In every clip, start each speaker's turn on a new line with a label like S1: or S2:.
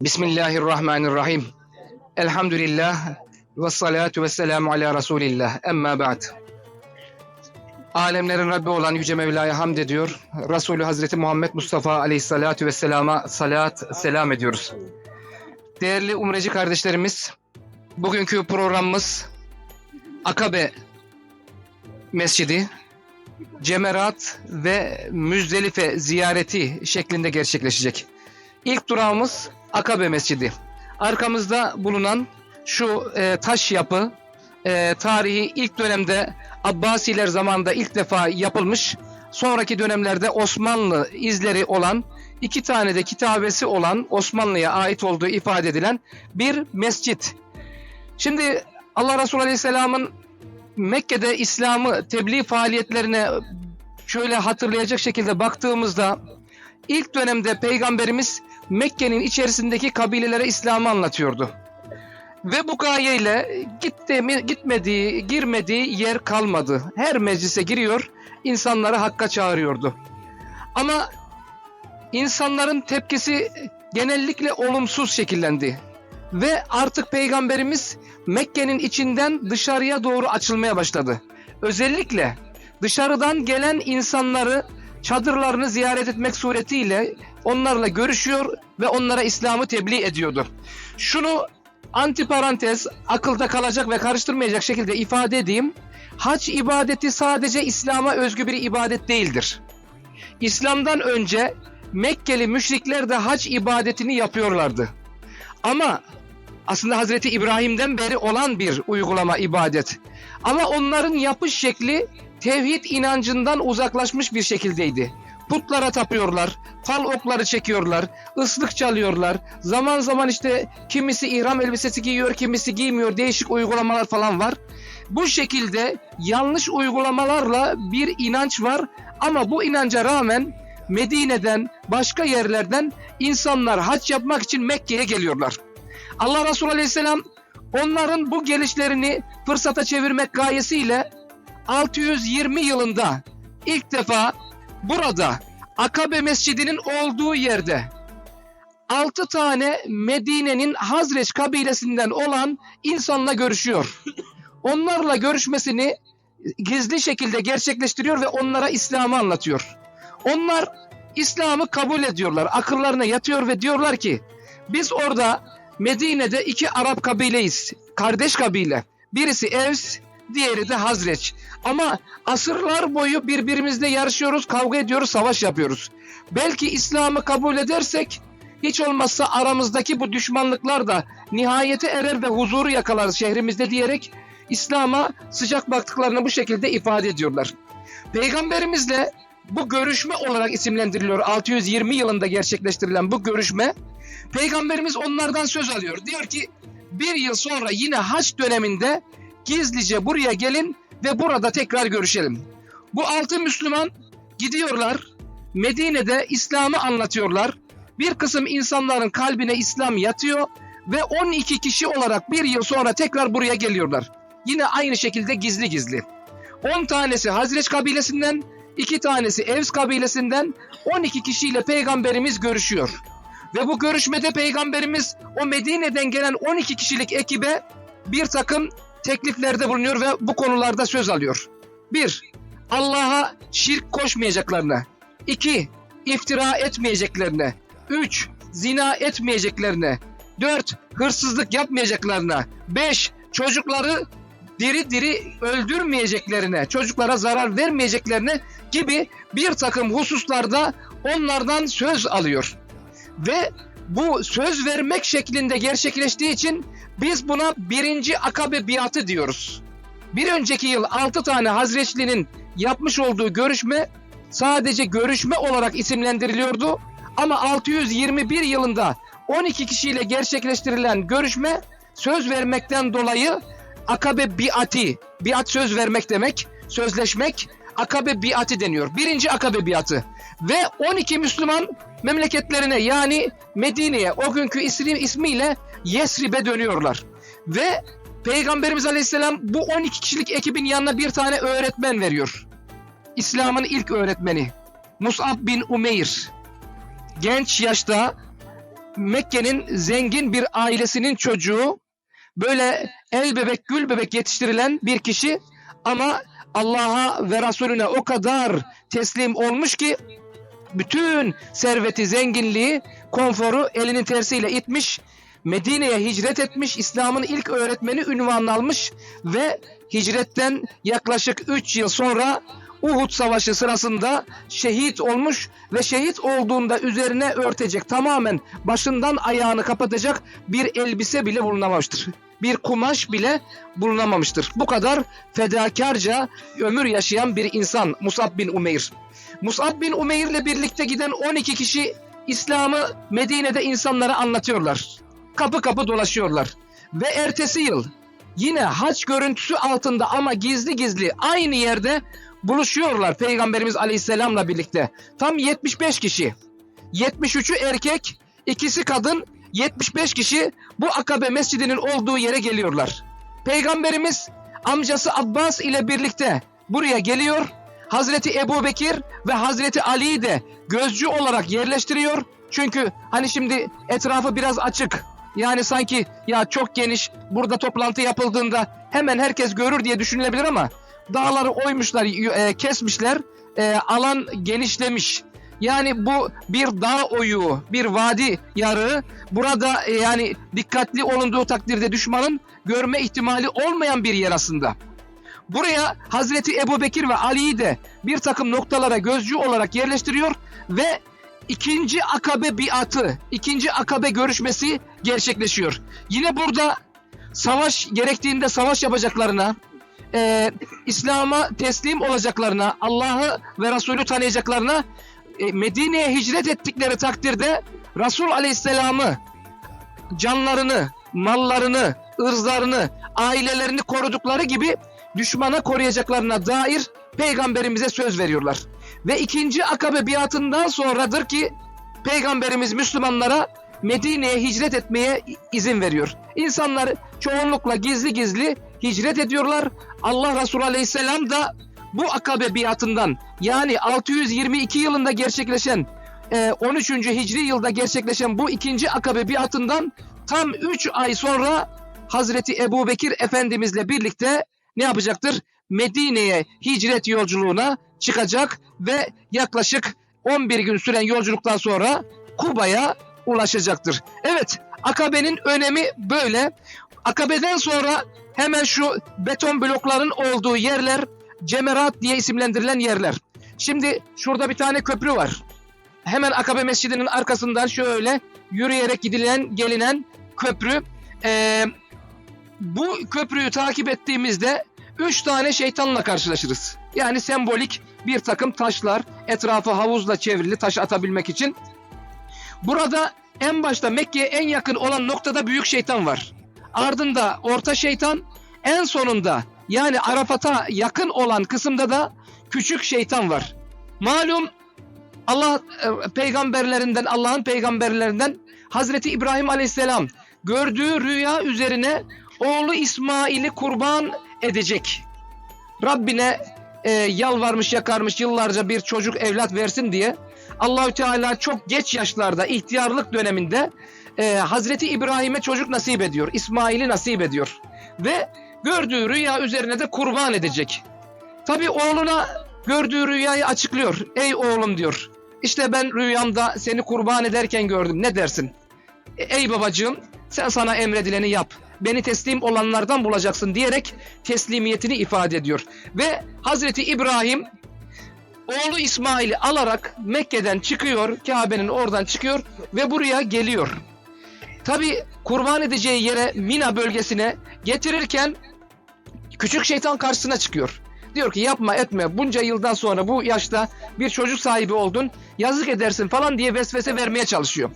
S1: Bismillahirrahmanirrahim. Elhamdülillah ve salatu ve selamu ala Resulillah. Emma ba'd. Alemlerin Rabbi olan Yüce Mevla'ya hamd ediyor. Resulü Hazreti Muhammed Mustafa Aleyhissalatu vesselama salat selam ediyoruz. Değerli umreci kardeşlerimiz, bugünkü programımız Akabe Mescidi, Cemerat ve Müzdelife ziyareti şeklinde gerçekleşecek. İlk durağımız Akabe Mescidi. Arkamızda bulunan şu e, taş yapı e, tarihi ilk dönemde Abbasiler zamanında ilk defa yapılmış. Sonraki dönemlerde Osmanlı izleri olan iki tane de kitabesi olan Osmanlı'ya ait olduğu ifade edilen bir mescit. Şimdi Allah Resulü Aleyhisselam'ın Mekke'de İslam'ı tebliğ faaliyetlerine şöyle hatırlayacak şekilde baktığımızda ilk dönemde Peygamberimiz Mekke'nin içerisindeki kabilelere İslam'ı anlatıyordu. Ve bu gayeyle gitti gitmediği, girmediği yer kalmadı. Her meclise giriyor, insanları hakka çağırıyordu. Ama insanların tepkisi genellikle olumsuz şekillendi. Ve artık Peygamberimiz Mekke'nin içinden dışarıya doğru açılmaya başladı. Özellikle dışarıdan gelen insanları çadırlarını ziyaret etmek suretiyle onlarla görüşüyor ve onlara İslam'ı tebliğ ediyordu. Şunu antiparantez akılda kalacak ve karıştırmayacak şekilde ifade edeyim. Hac ibadeti sadece İslam'a özgü bir ibadet değildir. İslam'dan önce Mekkeli müşrikler de hac ibadetini yapıyorlardı. Ama aslında Hazreti İbrahim'den beri olan bir uygulama ibadet. Ama onların yapış şekli tevhid inancından uzaklaşmış bir şekildeydi. Putlara tapıyorlar, fal okları çekiyorlar, ıslık çalıyorlar. Zaman zaman işte kimisi ihram elbisesi giyiyor, kimisi giymiyor. Değişik uygulamalar falan var. Bu şekilde yanlış uygulamalarla bir inanç var ama bu inanca rağmen Medine'den, başka yerlerden insanlar hac yapmak için Mekke'ye geliyorlar. Allah Resulü Aleyhisselam onların bu gelişlerini fırsata çevirmek gayesiyle 620 yılında ilk defa burada Akabe Mescidi'nin olduğu yerde 6 tane Medine'nin Hazreç kabilesinden olan insanla görüşüyor. Onlarla görüşmesini gizli şekilde gerçekleştiriyor ve onlara İslam'ı anlatıyor. Onlar İslam'ı kabul ediyorlar. Akıllarına yatıyor ve diyorlar ki biz orada Medine'de iki Arap kabileyiz. Kardeş kabile. Birisi Evs, diğeri de Hazreç. Ama asırlar boyu birbirimizle yarışıyoruz, kavga ediyoruz, savaş yapıyoruz. Belki İslam'ı kabul edersek hiç olmazsa aramızdaki bu düşmanlıklar da nihayete erer ve huzuru yakalarız şehrimizde diyerek İslam'a sıcak baktıklarını bu şekilde ifade ediyorlar. Peygamberimizle bu görüşme olarak isimlendiriliyor. 620 yılında gerçekleştirilen bu görüşme Peygamberimiz onlardan söz alıyor. Diyor ki bir yıl sonra yine haç döneminde gizlice buraya gelin ve burada tekrar görüşelim. Bu altı Müslüman gidiyorlar. Medine'de İslam'ı anlatıyorlar. Bir kısım insanların kalbine İslam yatıyor ve 12 kişi olarak bir yıl sonra tekrar buraya geliyorlar. Yine aynı şekilde gizli gizli. 10 tanesi Hazreç kabilesinden, 2 tanesi Evs kabilesinden 12 kişiyle peygamberimiz görüşüyor. Ve bu görüşmede peygamberimiz o Medine'den gelen 12 kişilik ekibe bir takım tekliflerde bulunuyor ve bu konularda söz alıyor. 1. Allah'a şirk koşmayacaklarına. 2. iftira etmeyeceklerine. 3. Zina etmeyeceklerine. 4. Hırsızlık yapmayacaklarına. 5. Çocukları diri diri öldürmeyeceklerine, çocuklara zarar vermeyeceklerine gibi bir takım hususlarda onlardan söz alıyor. Ve bu söz vermek şeklinde gerçekleştiği için biz buna birinci akabe biatı diyoruz. Bir önceki yıl 6 tane Hazreçli'nin yapmış olduğu görüşme sadece görüşme olarak isimlendiriliyordu. Ama 621 yılında 12 kişiyle gerçekleştirilen görüşme söz vermekten dolayı akabe biati, biat söz vermek demek, sözleşmek akabe biati deniyor. Birinci akabe biatı. Ve 12 Müslüman memleketlerine yani Medine'ye o günkü ismi, ismiyle Yesrib'e dönüyorlar. Ve Peygamberimiz Aleyhisselam bu 12 kişilik ekibin yanına bir tane öğretmen veriyor. İslam'ın ilk öğretmeni. Mus'ab bin Umeyr. Genç yaşta Mekke'nin zengin bir ailesinin çocuğu böyle el bebek gül bebek yetiştirilen bir kişi ama Allah'a ve Resulüne o kadar teslim olmuş ki bütün serveti, zenginliği, konforu elinin tersiyle itmiş, Medine'ye hicret etmiş, İslam'ın ilk öğretmeni ünvanını almış ve hicretten yaklaşık 3 yıl sonra Uhud Savaşı sırasında şehit olmuş ve şehit olduğunda üzerine örtecek tamamen başından ayağını kapatacak bir elbise bile bulunamamıştır. Bir kumaş bile bulunamamıştır. Bu kadar fedakarca ömür yaşayan bir insan Musab bin Umeyr. Musab bin Umeyr ile birlikte giden 12 kişi İslam'ı Medine'de insanlara anlatıyorlar. Kapı kapı dolaşıyorlar. Ve ertesi yıl yine haç görüntüsü altında ama gizli gizli aynı yerde buluşuyorlar Peygamberimiz Aleyhisselam'la birlikte. Tam 75 kişi. 73'ü erkek, ikisi kadın, 75 kişi bu Akabe Mescidi'nin olduğu yere geliyorlar. Peygamberimiz amcası Abbas ile birlikte buraya geliyor. Hazreti Ebu Bekir ve Hazreti Ali'yi de gözcü olarak yerleştiriyor. Çünkü hani şimdi etrafı biraz açık. Yani sanki ya çok geniş burada toplantı yapıldığında hemen herkes görür diye düşünülebilir ama dağları oymuşlar, e, kesmişler, e, alan genişlemiş. Yani bu bir dağ oyuğu, bir vadi yarığı. Burada e, yani dikkatli olunduğu takdirde düşmanın görme ihtimali olmayan bir yer aslında. Buraya Hazreti Ebu Bekir ve Ali'yi de bir takım noktalara gözcü olarak yerleştiriyor ve ikinci akabe biatı, ikinci akabe görüşmesi gerçekleşiyor. Yine burada savaş gerektiğinde savaş yapacaklarına, e, İslam'a teslim olacaklarına, Allah'ı ve Resulü tanıyacaklarına e, Medine'ye hicret ettikleri takdirde Resul Aleyhisselam'ı canlarını, mallarını, ırzlarını, ailelerini korudukları gibi düşmana koruyacaklarına dair peygamberimize söz veriyorlar. Ve ikinci akabe biatından sonradır ki peygamberimiz Müslümanlara Medine'ye hicret etmeye izin veriyor. İnsanlar çoğunlukla gizli gizli hicret ediyorlar. Allah Resulü Aleyhisselam da bu akabe biatından yani 622 yılında gerçekleşen 13. Hicri yılda gerçekleşen bu ikinci akabe biatından tam 3 ay sonra Hazreti Ebu Bekir Efendimizle birlikte ne yapacaktır? Medine'ye hicret yolculuğuna çıkacak ve yaklaşık 11 gün süren yolculuktan sonra Kuba'ya ulaşacaktır. Evet, Akabe'nin önemi böyle. Akabe'den sonra hemen şu beton blokların olduğu yerler Cemerat diye isimlendirilen yerler. Şimdi şurada bir tane köprü var. Hemen Akabe Mescidi'nin arkasından şöyle yürüyerek gidilen gelinen köprü. Ee, bu köprüyü takip ettiğimizde üç tane şeytanla karşılaşırız. Yani sembolik bir takım taşlar etrafı havuzla çevrili taş atabilmek için. Burada en başta Mekke'ye en yakın olan noktada büyük şeytan var. Ardında orta şeytan, en sonunda yani Arafat'a yakın olan kısımda da küçük şeytan var. Malum Allah e, peygamberlerinden, Allah'ın peygamberlerinden Hazreti İbrahim Aleyhisselam gördüğü rüya üzerine oğlu İsmail'i kurban edecek. Rabbine e, yalvarmış yakarmış yıllarca bir çocuk evlat versin diye Allahü Teala çok geç yaşlarda ihtiyarlık döneminde e, Hazreti İbrahim'e çocuk nasip ediyor. İsmail'i nasip ediyor. Ve gördüğü rüya üzerine de kurban edecek. Tabi oğluna gördüğü rüyayı açıklıyor. Ey oğlum diyor. İşte ben rüyamda seni kurban ederken gördüm. Ne dersin? E, ey babacığım sen sana emredileni yap. Beni teslim olanlardan bulacaksın diyerek teslimiyetini ifade ediyor. Ve Hazreti İbrahim oğlu İsmail'i alarak Mekke'den çıkıyor. Kabe'nin oradan çıkıyor ve buraya geliyor. Tabi kurban edeceği yere Mina bölgesine getirirken küçük şeytan karşısına çıkıyor. Diyor ki yapma etme bunca yıldan sonra bu yaşta bir çocuk sahibi oldun yazık edersin falan diye vesvese vermeye çalışıyor.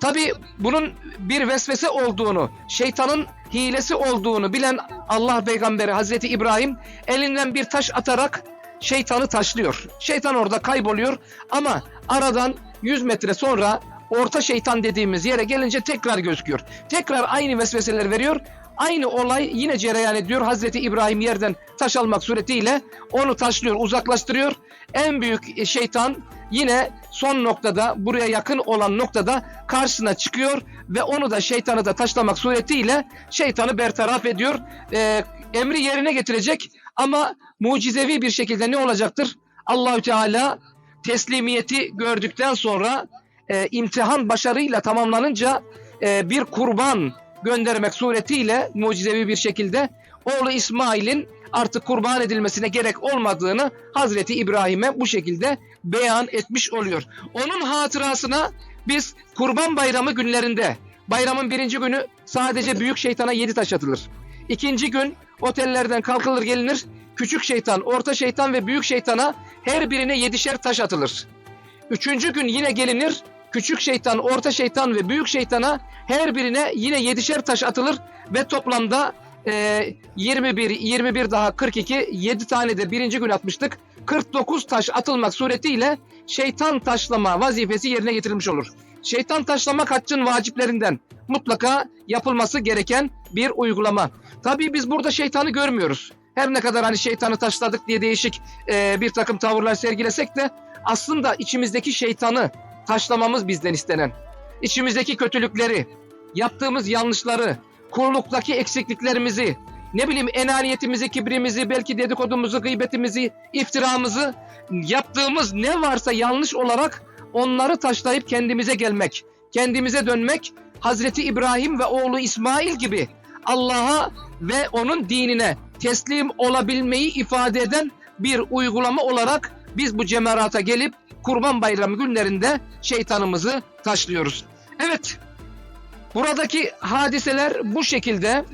S1: Tabi bunun bir vesvese olduğunu, şeytanın hilesi olduğunu bilen Allah peygamberi Hazreti İbrahim elinden bir taş atarak şeytanı taşlıyor. Şeytan orada kayboluyor ama aradan 100 metre sonra orta şeytan dediğimiz yere gelince tekrar gözüküyor. Tekrar aynı vesveseler veriyor. Aynı olay yine cereyan ediyor. Hazreti İbrahim yerden taş almak suretiyle onu taşlıyor, uzaklaştırıyor. En büyük şeytan yine son noktada buraya yakın olan noktada karşısına çıkıyor ve onu da şeytanı da taşlamak suretiyle şeytanı bertaraf ediyor. Ee, emri yerine getirecek ama mucizevi bir şekilde ne olacaktır? Allahü Teala teslimiyeti gördükten sonra e, imtihan başarıyla tamamlanınca e, bir kurban göndermek suretiyle mucizevi bir şekilde oğlu İsmail'in artık kurban edilmesine gerek olmadığını Hazreti İbrahim'e bu şekilde beyan etmiş oluyor. Onun hatırasına biz kurban bayramı günlerinde bayramın birinci günü sadece büyük şeytana yedi taş atılır. İkinci gün otellerden kalkılır gelinir küçük şeytan, orta şeytan ve büyük şeytana her birine yedişer taş atılır. Üçüncü gün yine gelinir küçük şeytan, orta şeytan ve büyük şeytana her birine yine yedişer taş atılır ve toplamda e, 21, 21 daha 42, 7 tane de birinci gün atmıştık. 49 taş atılmak suretiyle şeytan taşlama vazifesi yerine getirilmiş olur. Şeytan taşlamak haccın vaciplerinden mutlaka yapılması gereken bir uygulama. Tabii biz burada şeytanı görmüyoruz. Her ne kadar hani şeytanı taşladık diye değişik e, bir takım tavırlar sergilesek de aslında içimizdeki şeytanı taşlamamız bizden istenen. İçimizdeki kötülükleri, yaptığımız yanlışları, kurluktaki eksikliklerimizi, ne bileyim enaniyetimizi, kibrimizi, belki dedikodumuzu, gıybetimizi, iftiramızı, yaptığımız ne varsa yanlış olarak onları taşlayıp kendimize gelmek, kendimize dönmek, Hazreti İbrahim ve oğlu İsmail gibi Allah'a ve onun dinine teslim olabilmeyi ifade eden bir uygulama olarak biz bu cemerata gelip Kurban Bayramı günlerinde şeytanımızı taşlıyoruz. Evet, buradaki hadiseler bu şekilde.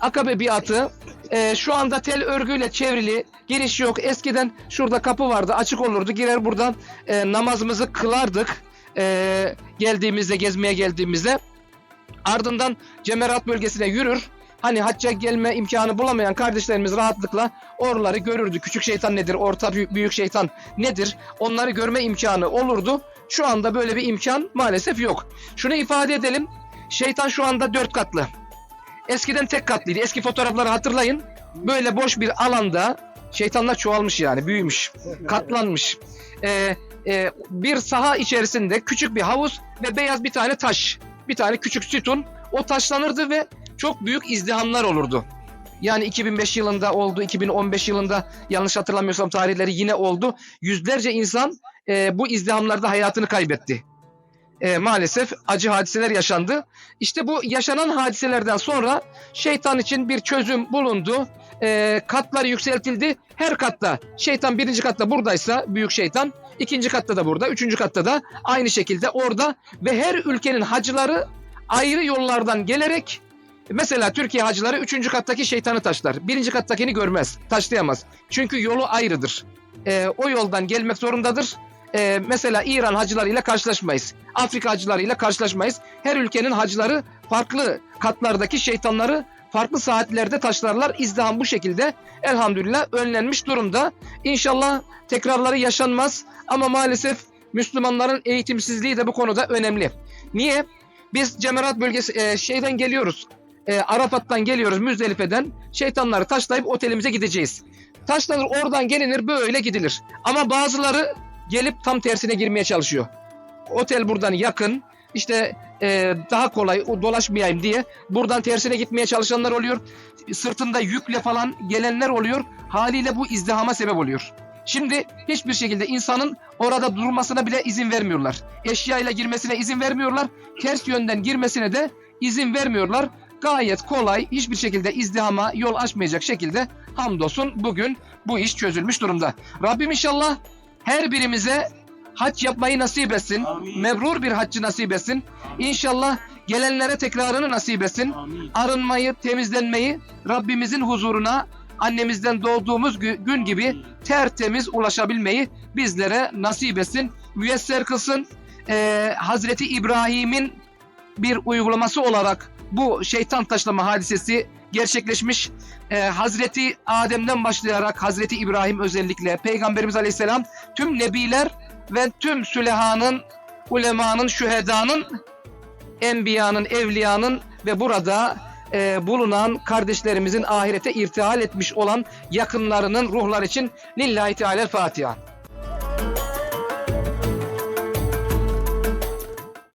S1: Akabe biatı e, şu anda tel örgüyle çevrili giriş yok. Eskiden şurada kapı vardı açık olurdu girer buradan e, namazımızı kılardık e, geldiğimizde gezmeye geldiğimizde. Ardından Cemerat bölgesine yürür. Hani hacca gelme imkanı bulamayan kardeşlerimiz rahatlıkla oraları görürdü. Küçük şeytan nedir, orta büyük, şeytan nedir? Onları görme imkanı olurdu. Şu anda böyle bir imkan maalesef yok. Şunu ifade edelim. Şeytan şu anda dört katlı. Eskiden tek katlıydı. Eski fotoğrafları hatırlayın. Böyle boş bir alanda şeytanlar çoğalmış yani, büyümüş, katlanmış. Ee, e, bir saha içerisinde küçük bir havuz ve beyaz bir tane taş. Bir tane küçük sütun. O taşlanırdı ve çok büyük izdihamlar olurdu. Yani 2005 yılında oldu, 2015 yılında yanlış hatırlamıyorsam tarihleri yine oldu. Yüzlerce insan e, bu izdihamlarda hayatını kaybetti. E, maalesef acı hadiseler yaşandı. İşte bu yaşanan hadiselerden sonra şeytan için bir çözüm bulundu. E, katlar yükseltildi. Her katta şeytan birinci katta buradaysa büyük şeytan, ikinci katta da burada, üçüncü katta da aynı şekilde orada ve her ülkenin hacıları ayrı yollardan gelerek Mesela Türkiye hacıları üçüncü kattaki şeytanı taşlar. Birinci kattakini görmez, taşlayamaz. Çünkü yolu ayrıdır. Ee, o yoldan gelmek zorundadır. Ee, mesela İran hacılarıyla karşılaşmayız. Afrika hacılarıyla karşılaşmayız. Her ülkenin hacıları farklı katlardaki şeytanları farklı saatlerde taşlarlar. İzdiham bu şekilde elhamdülillah önlenmiş durumda. İnşallah tekrarları yaşanmaz ama maalesef Müslümanların eğitimsizliği de bu konuda önemli. Niye? Biz Cemerat bölgesi e, şeyden geliyoruz e, Arafat'tan geliyoruz Müzdelife'den şeytanları taşlayıp otelimize gideceğiz. Taşlanır oradan gelinir böyle gidilir. Ama bazıları gelip tam tersine girmeye çalışıyor. Otel buradan yakın işte e, daha kolay dolaşmayayım diye buradan tersine gitmeye çalışanlar oluyor. Sırtında yükle falan gelenler oluyor. Haliyle bu izdihama sebep oluyor. Şimdi hiçbir şekilde insanın orada durmasına bile izin vermiyorlar. Eşyayla girmesine izin vermiyorlar. Ters yönden girmesine de izin vermiyorlar gayet kolay hiçbir şekilde izdihama yol açmayacak şekilde hamdolsun bugün bu iş çözülmüş durumda. Rabbim inşallah her birimize hac yapmayı nasip etsin.
S2: Amin.
S1: Mebrur bir haccı nasip etsin. İnşallah gelenlere tekrarını nasip etsin.
S2: Amin.
S1: Arınmayı, temizlenmeyi Rabbimizin huzuruna annemizden doğduğumuz gü- gün gibi tertemiz ulaşabilmeyi bizlere nasip etsin. Müyesser kılsın. Ee, Hazreti İbrahim'in bir uygulaması olarak bu şeytan taşlama hadisesi gerçekleşmiş. Ee, Hazreti Adem'den başlayarak Hazreti İbrahim özellikle Peygamberimiz Aleyhisselam tüm nebiler ve tüm sülehanın, ulemanın, şühedanın, enbiyanın, evliyanın ve burada e, bulunan kardeşlerimizin ahirete irtihal etmiş olan yakınlarının ruhlar için lillahi teala Fatiha.